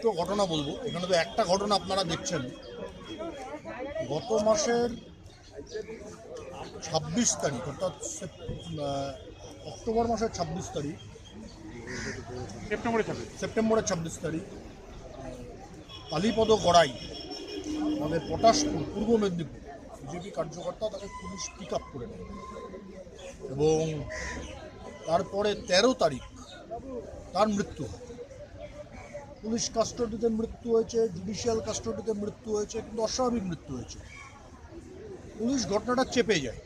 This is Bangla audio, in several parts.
দুটো ঘটনা বলব। এখানে তো একটা ঘটনা আপনারা দেখছেন। গত মাসের ছাব্বিশ তারিখ অর্থাৎ অক্টোবর মাসের ছাব্বিশ তারিখ সেপ্টেম্বরে ছাব্বিশ। সেপ্টেম্বরের ছাব্বিশ তারিখ কালীপদ গড়াই আমাদের পটাশপুর পূর্ব মেদিনীপুর বিজেপি কার্যকর্তা তাকে পুলিশ পিক আপ করে নেয়। এবং তারপরে তেরো তারিখ তার মৃত্যু হয়। পুলিশ কাস্টডিতে মৃত্যু হয়েছে জুডিশিয়াল কাস্টডিতে মৃত্যু হয়েছে কিন্তু অস্বাভাবিক মৃত্যু হয়েছে। পুলিশ ঘটনাটা চেপে যায়।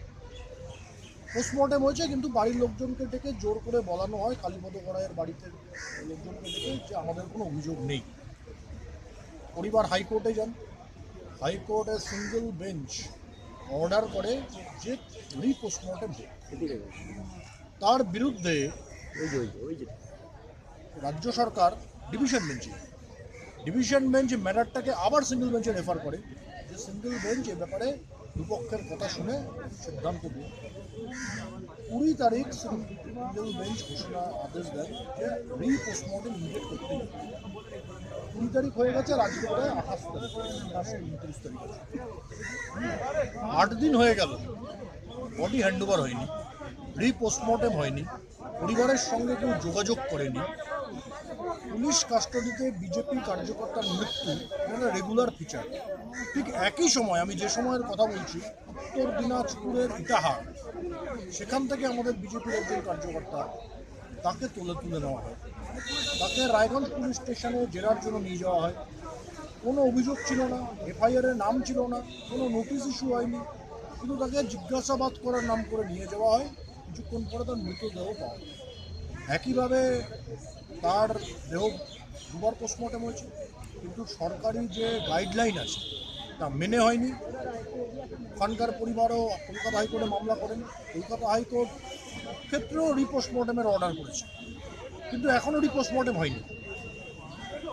পোস্টমর্টেম হয়েছে কিন্তু বাড়ির লোকজনকে ডেকে জোর করে বলানো হয়। কালীপদ গড়াইয়ের বাড়িতে লোকজনকে ডেকে যে আমাদের কোনো অভিযোগ নেই। পরিবার হাইকোর্টে যান। হাইকোর্টের সিঙ্গেল বেঞ্চ অর্ডার করে যে রি পোস্টমর্টেম হোক তার বিরুদ্ধে রাজ্য সরকার ডিভিশন বেঞ্চে ডিভিশন বেঞ্চ ম্যাটারটাকে আবার সিঙ্গেল বেঞ্চে রেফার করে। যে সিঙ্গেল বেঞ্চ এ ব্যাপারে দুপক্ষের কথা শুনে সিদ্ধান্ত দিয়ে কুড়ি তারিখ সিঙ্গেল বেঞ্চ ঘোষণা আদেশ দেয় যে রি পোস্টমর্টম ইমিডিয়েট করতে কুড়ি তারিখ হয়ে গেছে, রাজ্যে বোধ হয় আঠাশ তারিখ উনত্রিশ তারিখ আট দিন হয়ে গেল। বডি হ্যান্ডওভার হয়নি রি পোস্টমর্টেম হয়নি। পরিবারের সঙ্গে কেউ যোগাযোগ করেনি। পুলিশ কাস্টডিতে বিজেপি কার্যকর্তার মৃত্যু মানে রেগুলার ফিচার ঠিক একই সময়, আমি যে সময়ের কথা বলছি, উত্তর দিনাজপুরের ইটাহার। সেখান থেকে আমাদের বিজেপির একজন কার্যকর্তা, তাকে তুলে তুলে নেওয়া হয়। তাকে রায়গঞ্জ পুলিশ স্টেশনে জেরার জন্য নিয়ে যাওয়া হয়। কোনো অভিযোগ ছিল না, এফআইআর এর নাম ছিল না, কোনো নোটিশ ইস্যু হয়নি। কিন্তু তাকে জিজ্ঞাসাবাদ করার নাম করে নিয়ে যাওয়া হয়। কিছুক্ষণ পরে তার মৃতদেহ পাওয়া। একইভাবে তার দেহ দুবার পোস্টমর্টম হয়েছে, কিন্তু সরকারি যে গাইডলাইন আছে, তা মেনে হয়নি। ওখানকার পরিবারও কলকাতা হাইকোর্টে মামলা করেন। কলকাতা হাইকোর্ট ক্ষেত্রেও রিপোস্টমর্টমের অর্ডার করেছে, কিন্তু এখনও রিপোস্টমর্টম হয়নি।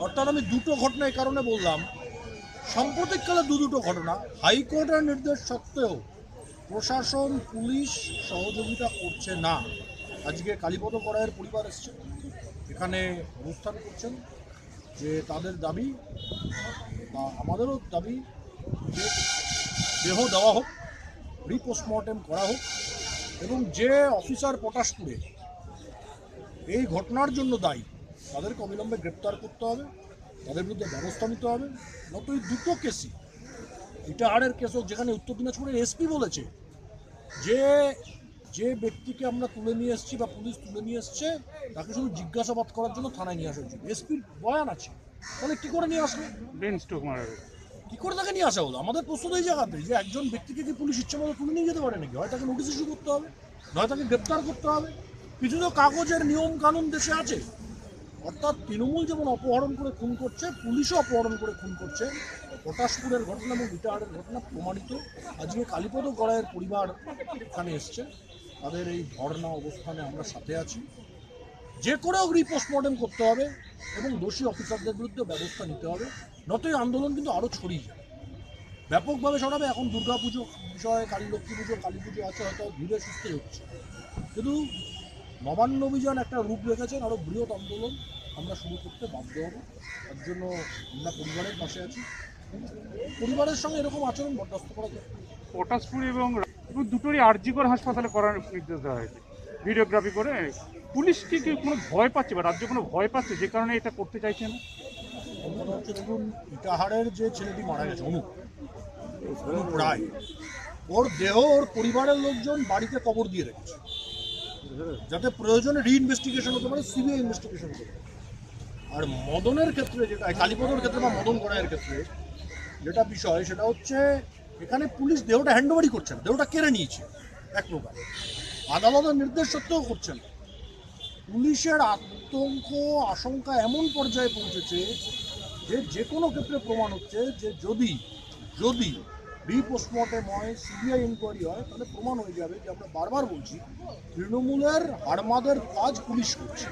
অর্থাৎ আমি দুটো ঘটনা এই কারণে বললাম, সাম্প্রতিককালে দু দুটো ঘটনা, হাইকোর্টের নির্দেশ সত্ত্বেও প্রশাসন, পুলিশ সহযোগিতা করছে না। আজকে কালীপদ করায়ের পরিবার এসছে। এখানে অনুষ্ঠান করছেন যে তাদের দাবি, বা আমাদেরও দাবি যে দেহ দেওয়া হোক রিপোস্টমর্টেম করা হোক, এবং যে অফিসার পটাশপুরে এই ঘটনার জন্য দায়ী, তাদেরকে অবিলম্বে গ্রেপ্তার করতে হবে, তাদের বিরুদ্ধে ব্যবস্থা নিতে হবে। নত এই দুটো কেসই, ইটাহারের কেস হোক যেখানে উত্তর দিনাজপুরের এসপি বলেছে যে যে ব্যক্তিকে আমরা তুলে নিয়ে এসেছি বা পুলিশ তুলে নিয়ে এসছে তাকে শুধু জিজ্ঞাসাবাদ করার জন্য থানায় নিয়ে আসার জন্য। এসপির বয়ান আছে। তাহলে কি করে নিয়ে আসলো ব্রেন স্ট্রোক মারা কি করে তাকে নিয়ে আসা হলো? আমাদের প্রশ্ন এই জায়গাতে যে একজন ব্যক্তিকে কি পুলিশ ইচ্ছে মতো তুলে নিয়ে যেতে পারে নাকি? হয় তাকে নোটিশ ইস্যু করতে হবে? নয় তাকে গ্রেপ্তার করতে হবে? কিছু তো কাগজের নিয়ম কানুন দেশে আছে। অর্থাৎ তৃণমূল যেমন অপহরণ করে খুন করছে পুলিশও অপহরণ করে খুন করছে। পটাশপুরের ঘটনা এবং ইটাহারের ঘটনা প্রমাণিত। আজকে কালীপদ গড়াইয়ের পরিবার এখানে এসছে। তাদের এই ধর্ণা অবস্থানে আমরা সাথে আছি। যে করেও রিপোস্টমর্টেম করতে হবে এবং দোষী অফিসারদের বিরুদ্ধে ব্যবস্থা নিতে হবে। নতই আন্দোলন কিন্তু আরও ছড়িয়ে যায় ব্যাপকভাবে ছড়াবে। এখন দুর্গা পুজো বিষয়ে, কালী লক্ষ্মী পুজো, কালী পুজো আছে, হয়তো ধীরে সুস্থে হচ্ছে। কিন্তু নবান্ন অভিযান একটা রূপ রেখেছেন আরও বৃহৎ আন্দোলন। আমরা শুরু করতে বাধ্য হব। তার জন্য আমরা পরিবারের পাশে আছি। পরিবারের সঙ্গে এরকম আচরণ বরদাস্ত করা যায়। পটাশপুর এবং এবং দুটোরই আরজিকর হাসপাতালে করার নির্দেশ দেওয়া হয়েছে। ভিডিওগ্রাফি করে পুলিশ কি কি কোনো ভয় পাচ্ছে বা রাজ্য কোনো ভয় পাচ্ছে যে কারণে এটা করতে চাইছে না? দেখুন, ইটাহারের যে ছেলেটি মারা গেছে, অনুপ অনুপ রায়, ওর দেহ ওর পরিবারের লোকজন বাড়িতে কবর দিয়ে রেখেছে। যাতে প্রয়োজনে রিইনভেস্টিগেশন হতে পারে, সিবিআই ইনভেস্টিগেশন হতে আর মদনের ক্ষেত্রে যেটা কালীপদর ক্ষেত্রে বা মদন গড়াইয়ের ক্ষেত্রে যেটা বিষয়, সেটা হচ্ছে এখানে পুলিশ দেহটা হ্যান্ডওভারই করছে না, দেহটা কেড়ে নিয়েছে এক প্রকার। আদালতের নির্দেশ সত্ত্বেও করছে না। পুলিশের আতঙ্ক, আশঙ্কা এমন পর্যায়ে পৌঁছেছে যে যে কোনো ক্ষেত্রে প্রমাণ হচ্ছে যে যদি যদি রিপোস্টমর্টেম হয়, সিবিআই ইনকোয়ারি হয়, তাহলে প্রমাণ হয়ে যাবে যে আমরা বারবার বলছি, তৃণমূলের হাড়মাদের কাজ পুলিশ করছে।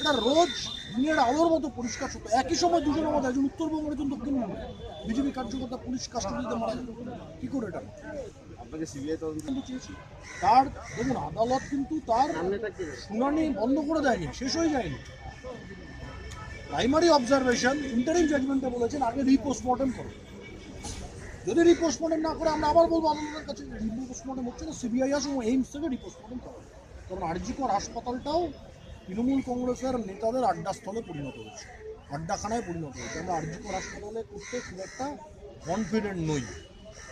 এটা রোজ দিনের আলোর মতো পরিষ্কার সত্য একই সময় দুজনের মধ্যে একজন উত্তরবঙ্গের একজন দক্ষিণবঙ্গে বিজেপি কার্যকর্তা পুলিশ কাস্টডিতে মারা গেল কি করে এটা? আপনাকে সিবিআই তদন্ত চেয়েছি। তার দেখুন আদালত কিন্তু তার শুনানি বন্ধ করে দেয়নি শেষ হয়ে যায়নি। প্রাইমারি অবজারভেশন ইন্টারিম জাজমেন্টে বলেছেন আগে রিপোস্টমর্টম করো। যদি রিপোস্টমর্টম না করে আমরা আবার বলব আদালতের কাছে রিপোস্টমর্টম হচ্ছে না সিবিআই আসুন এইমস থেকে রিপোস্টমর্টম করো। কারণ আরজিকর হাসপাতালটাও তৃণমূল কংগ্রেসের নেতাদের আড্ডাস্থলে পরিণত হয়েছে আড্ডাখানায় পরিণত হয়েছে আমরা আরজিকর হাসপাতালে করতে খুব একটা কনফিডেন্ট নই।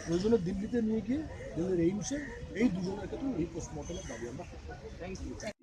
প্রয়োজনে দিল্লিতে নিয়ে গিয়ে, দিল্লির এইমসে এই দুজনের ক্ষেত্রে এই পোস্টমর্টমের দাবি আমরা করব।